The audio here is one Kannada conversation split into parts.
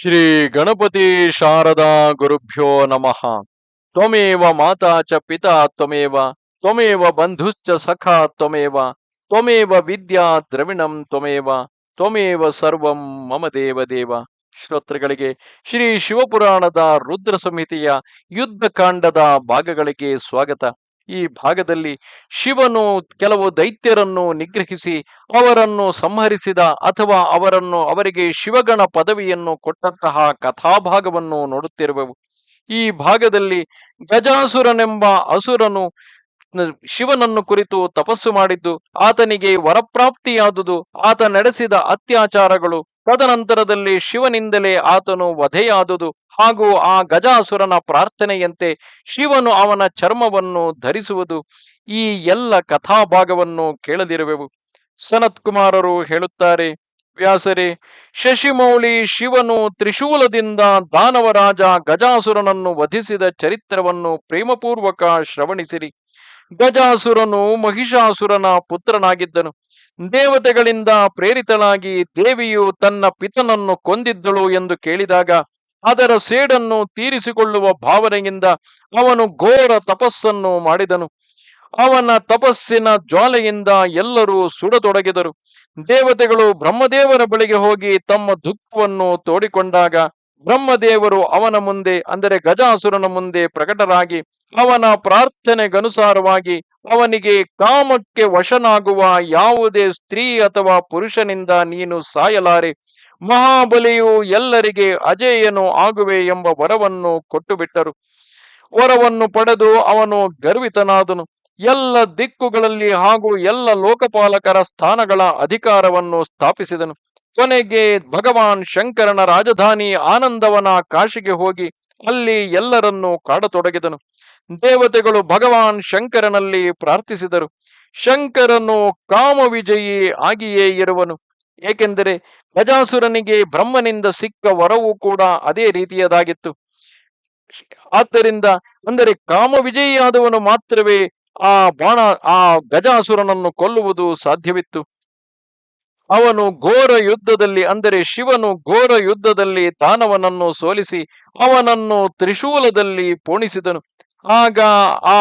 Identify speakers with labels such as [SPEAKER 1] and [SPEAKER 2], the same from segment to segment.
[SPEAKER 1] ಶ್ರೀ ಗಣಪತಿ ಶಾರದಾ ಗುರುಭ್ಯೋ ನಮಃ. ತ್ವಮೇವ ಮಾತಾ ಚ ಪಿತಾ ತ್ವಮೇವ ತ್ವಮೇವ ಬಂಧುಶ್ಚ ಸಖಾ ತ್ವಮೇವ ತ್ವಮೇವ ವಿದ್ಯಾ ದ್ರವಿಣಂ ತ್ವಮೇವ ತ್ವಮೇವ ಸರ್ವಂ ಮಮ ದೇವ ದೇವ. ಶ್ರೋತೃಗಳಿಗೆ, ಶ್ರೀ ಶಿವಪುರಾಣದ ರುದ್ರ ಸಂಹಿತೆಯ ಯುದ್ಧಕಾಂಡದ ಭಾಗಗಳಿಗೆ ಸ್ವಾಗತ. ಈ ಭಾಗದಲ್ಲಿ ಶಿವನು ಕೆಲವು ದೈತ್ಯರನ್ನು ನಿಗ್ರಹಿಸಿ ಅವರನ್ನು ಸಂಹರಿಸಿದ ಅಥವಾ ಅವರನ್ನು ಅವರಿಗೆ ಶಿವಗಣ ಪದವಿಯನ್ನು ಕೊಟ್ಟಂತಹ ಕಥಾಭಾಗವನ್ನು ನೋಡುತ್ತಿರುವೆವು. ಈ ಭಾಗದಲ್ಲಿ ಗಜಾಸುರನೆಂಬ ಅಸುರನು ಶಿವನನ್ನು ಕುರಿತು ತಪಸ್ಸು ಮಾಡಿದ್ದು, ಆತನಿಗೆ ವರಪ್ರಾಪ್ತಿಯಾದುದು, ಆತ ನಡೆಸಿದ ಅತ್ಯಾಚಾರಗಳು. ತದನಂತರದಲ್ಲಿ ಶಿವನಿಂದಲೇ ಆತನು ವಧೆಯಾದುದು. ಹಾಗೂ ಆ ಗಜಾಸುರನ ಪ್ರಾರ್ಥನೆಯಂತೆ ಶಿವನು ಅವನ ಚರ್ಮವನ್ನು ಧರಿಸುವುದು. ಈ ಎಲ್ಲ ಕಥಾಭಾಗವನ್ನು ಕೇಳದಿರುವೆವು. ಸನತ್ ಕುಮಾರರು ಹೇಳುತ್ತಾರೆ, ವ್ಯಾಸರೇ, ಶಶಿಮೌಳಿ ಶಿವನು ತ್ರಿಶೂಲದಿಂದ ದಾನವರಾಜ ಗಜಾಸುರನನ್ನು ವಧಿಸಿದ ಚರಿತ್ರವನ್ನು ಪ್ರೇಮಪೂರ್ವಕ ಶ್ರವಣಿಸಿರಿ. ಗಜಾಸುರನು ಮಹಿಷಾಸುರನ ಪುತ್ರನಾಗಿದ್ದನು. ದೇವತೆಗಳಿಂದ ಪ್ರೇರಿತನಾಗಿ ದೇವಿಯು ತನ್ನ ಪಿತನನ್ನು ಕೊಂದಿದ್ದಳು ಎಂದು ಕೇಳಿದಾಗ ಅದರ ಸೇಡನ್ನು ತೀರಿಸಿಕೊಳ್ಳುವ ಭಾವನೆಯಿಂದ ಅವನು ಘೋರ ತಪಸ್ಸನ್ನು ಮಾಡಿದನು. ಅವನ ತಪಸ್ಸಿನ ಜ್ವಾಲೆಯಿಂದ ಎಲ್ಲರೂ ಸುಡತೊಡಗಿದರು. ದೇವತೆಗಳು ಬ್ರಹ್ಮದೇವರ ಬಳಿಗೆ ಹೋಗಿ ತಮ್ಮ ದುಃಖವನ್ನು ತೋಡಿಕೊಂಡಾಗ ಬ್ರಹ್ಮದೇವರು ಅವನ ಮುಂದೆ, ಅಂದರೆ ಗಜಾಸುರನ ಮುಂದೆ ಪ್ರಕಟರಾಗಿ ಅವನ ಪ್ರಾರ್ಥನೆಗನುಸಾರವಾಗಿ ಅವನಿಗೆ ಕಾಮಕ್ಕೆ ವಶನಾಗುವ ಯಾವುದೇ ಸ್ತ್ರೀ ಅಥವಾ ಪುರುಷನಿಂದ ನೀನು ಸಾಯಲಾರೆ. ಮಹಾಬಲಿಯು ಎಲ್ಲರಿಗೆ ಅಜೇಯನು ಆಗುವೆ ಎಂಬ ವರವನ್ನು ಕೊಟ್ಟು ಬಿಟ್ಟರು ವರವನ್ನು ಪಡೆದು ಅವನು ಗರ್ವಿತನಾದನು. ಎಲ್ಲ ದಿಕ್ಕುಗಳಲ್ಲಿ ಹಾಗೂ ಎಲ್ಲ ಲೋಕಪಾಲಕರ ಸ್ಥಾನಗಳ ಅಧಿಕಾರವನ್ನು ಸ್ಥಾಪಿಸಿದನು. ಕೊನೆಗೆ ಭಗವಾನ್ ಶಂಕರನ ರಾಜಧಾನಿ ಆನಂದವನ ಕಾಶಿಗೆ ಹೋಗಿ ಅಲ್ಲಿ ಎಲ್ಲರನ್ನೂ ಕಾಡತೊಡಗಿದನು. ದೇವತೆಗಳು ಭಗವಾನ್ ಶಂಕರನಲ್ಲಿ ಪ್ರಾರ್ಥಿಸಿದರು. ಶಂಕರನು ಕಾಮವಿಜಯಿ ಆಗಿಯೇ ಇರುವನು. ಏಕೆಂದರೆ ಗಜಾಸುರನಿಗೆ ಬ್ರಹ್ಮನಿಂದ ಸಿಕ್ಕ ವರವೂ ಕೂಡ ಅದೇ ರೀತಿಯದಾಗಿತ್ತು. ಆದ್ದರಿಂದ ಅಂದರೆ ಕಾಮವಿಜಯಿಯಾದವನು ಮಾತ್ರವೇ ಆ ಬಾಣ, ಆ ಗಜಾಸುರನನ್ನು ಕೊಲ್ಲುವುದು ಸಾಧ್ಯವಿತ್ತು. ಅವನು ಘೋರ ಯುದ್ಧದಲ್ಲಿ, ಅಂದರೆ ಶಿವನು ಘೋರ ಯುದ್ಧದಲ್ಲಿ ತಾನವನನ್ನು ಸೋಲಿಸಿ ಅವನನ್ನು ತ್ರಿಶೂಲದಲ್ಲಿ ಪೋಣಿಸಿದನು. ಆಗ ಆ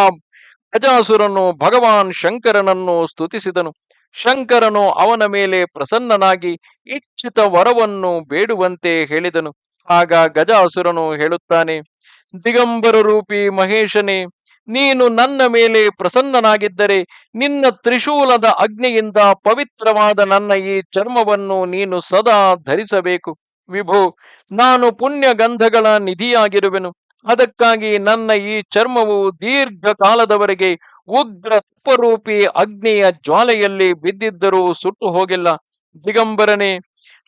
[SPEAKER 1] ಗಜಾಸುರನು ಭಗವಾನ್ ಶಂಕರನನ್ನು ಸ್ತುತಿಸಿದನು. ಶಂಕರನು ಅವನ ಮೇಲೆ ಪ್ರಸನ್ನನಾಗಿ ಇಚ್ಛಿತ ವರವನ್ನು ಬೇಡುವಂತೆ ಹೇಳಿದನು. ಆಗ ಗಜಾಸುರನು ಹೇಳುತ್ತಾನೆ, ದಿಗಂಬರ ರೂಪಿ ಮಹೇಶನೇ ನೀನು ನನ್ನ ಮೇಲೆ ಪ್ರಸನ್ನನಾಗಿದ್ದರೆ ನಿನ್ನ ತ್ರಿಶೂಲದ ಅಗ್ನಿಯಿಂದ ಪವಿತ್ರವಾದ ನನ್ನ ಈ ಚರ್ಮವನ್ನು ನೀನು ಸದಾ ಧರಿಸಬೇಕು. ವಿಭು, ನಾನು ಪುಣ್ಯ ಗಂಧಗಳ ನಿಧಿಯಾಗಿರುವೆನು. ಅದಕ್ಕಾಗಿ ನನ್ನ ಈ ಚರ್ಮವು ದೀರ್ಘ ಕಾಲದವರೆಗೆ ಉಗ್ರ ಉಪರೂಪಿ ಅಗ್ನಿಯ ಜ್ವಾಲೆಯಲ್ಲಿ ಬಿದ್ದಿದ್ದರೂ ಸುಟ್ಟು ಹೋಗಿಲ್ಲ. ದಿಗಂಬರನೇ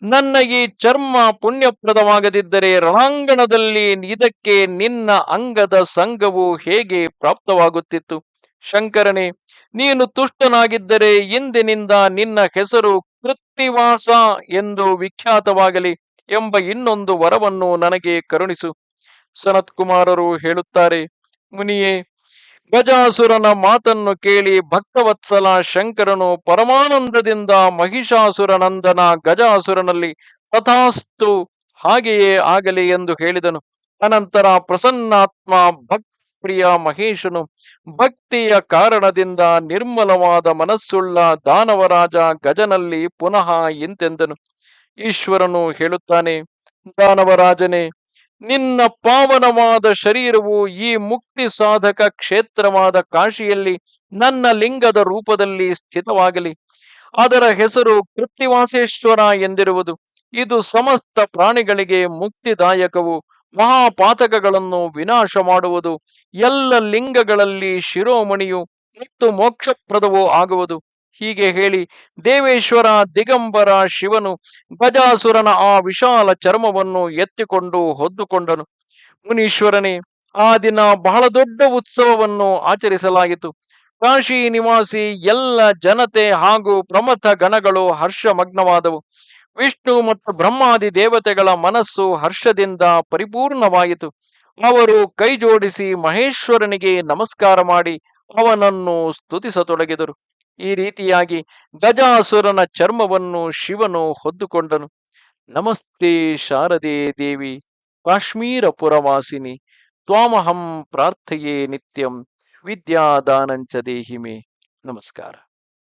[SPEAKER 1] ನನ್ನ ಈ ಚರ್ಮ ಪುಣ್ಯಪ್ರದವಾಗದಿದ್ದರೆ ರಣಾಂಗಣದಲ್ಲಿ ಇದಕ್ಕೆ ನಿನ್ನ ಅಂಗದ ಸಂಘವು ಹೇಗೆ ಪ್ರಾಪ್ತವಾಗುತ್ತಿತ್ತು? ಶಂಕರನೇ, ನೀನು ತುಷ್ಟನಾಗಿದ್ದರೆ ಇಂದಿನಿಂದ ನಿನ್ನ ಹೆಸರು ಕೃತ್ತಿವಾಸ ಎಂದು ವಿಖ್ಯಾತವಾಗಲಿ ಎಂಬ ಇನ್ನೊಂದು ವರವನ್ನು ನನಗೆ ಕರುಣಿಸು. ಸನತ್ ಕುಮಾರರು ಹೇಳುತ್ತಾರೆ, ಮುನಿಯೇ ಗಜಾಸುರನ ಮಾತನ್ನು ಕೇಳಿ ಭಕ್ತವತ್ಸಲ ಶಂಕರನು ಪರಮಾನಂದದಿಂದ ಮಹಿಷಾಸುರನಂದನ ಗಜಾಸುರನಲ್ಲಿ ತಥಾಸ್ತು ಹಾಗೆಯೇ ಆಗಲಿ ಎಂದು ಹೇಳಿದನು. ಅನಂತರ ಪ್ರಸನ್ನಾತ್ಮ ಭಕ್ತಿಯ ಮಹೇಶನು ಭಕ್ತಿಯ ಕಾರಣದಿಂದ ನಿರ್ಮಲವಾದ ಮನಸ್ಸುಳ್ಳ ದಾನವರಾಜ ಗಜನಲ್ಲಿ ಪುನಃ ಇಂತೆಂದನು ಈಶ್ವರನು ಹೇಳುತ್ತಾನೆ, ದಾನವರಾಜನೇ ನಿನ್ನ ಪಾವನವಾದ ಶರೀರವು ಈ ಮುಕ್ತಿ ಸಾಧಕ ಕ್ಷೇತ್ರವಾದ ಕಾಶಿಯಲ್ಲಿ ನನ್ನ ಲಿಂಗದ ರೂಪದಲ್ಲಿ ಸ್ಥಿತವಾಗಲಿ. ಅದರ ಹೆಸರು ಕೃತ್ತಿವಾಸೇಶ್ವರ ಎಂದಿರುವುದು. ಇದು ಸಮಸ್ತ ಪ್ರಾಣಿಗಳಿಗೆ ಮುಕ್ತಿದಾಯಕವು. ಮಹಾಪಾತಕಗಳನ್ನು ವಿನಾಶ ಮಾಡುವುದು. ಎಲ್ಲ ಲಿಂಗಗಳಲ್ಲಿ ಶಿರೋಮಣಿಯು ಮತ್ತು ಮೋಕ್ಷಪ್ರದವೂ ಆಗುವುದು. ಹೀಗೆ ಹೇಳಿ ದೇವೇಶ್ವರ, ದಿಗಂಬರ, ಶಿವನು ಗಜಾಸುರನ ಆ ವಿಶಾಲ ಚರ್ಮವನ್ನು ಎತ್ತಿಕೊಂಡು ಹೊದ್ದುಕೊಂಡನು. ಮುನೀಶ್ವರನೇ, ಆ ದಿನ ಬಹಳ ದೊಡ್ಡ ಉತ್ಸವವನ್ನು ಆಚರಿಸಲಾಯಿತು. ಕಾಶಿ ನಿವಾಸಿ ಎಲ್ಲ ಜನತೆ ಹಾಗೂ ಪ್ರಮಥ ಗಣಗಳು ಹರ್ಷಮಗ್ನವಾದವು. ವಿಷ್ಣು ಮತ್ತು ಬ್ರಹ್ಮಾದಿ ದೇವತೆಗಳ ಮನಸ್ಸು ಹರ್ಷದಿಂದ ಪರಿಪೂರ್ಣವಾಯಿತು. ಅವರು ಕೈ ಜೋಡಿಸಿ ಮಹೇಶ್ವರನಿಗೆ ನಮಸ್ಕಾರ ಮಾಡಿ ಅವನನ್ನು ಸ್ತುತಿಸತೊಡಗಿದರು. ಈ ರೀತಿಯಾಗಿ ಗಜಾಸುರನ ಚರ್ಮವನ್ನು ಶಿವನು ಹೊದ್ದುಕೊಂಡನು. ನಮಸ್ತೆ ಶಾರದೆ ದೇವಿ ಕಾಶ್ಮೀರ ಪುರವಾಸಿನಿ ತ್ವಾಮಹಂ ಪ್ರಾರ್ಥಯೇ ನಿತ್ಯಂ, ವಿದ್ಯಾದಾನಂಚ ದೇಹಿಮೆ. ನಮಸ್ಕಾರ.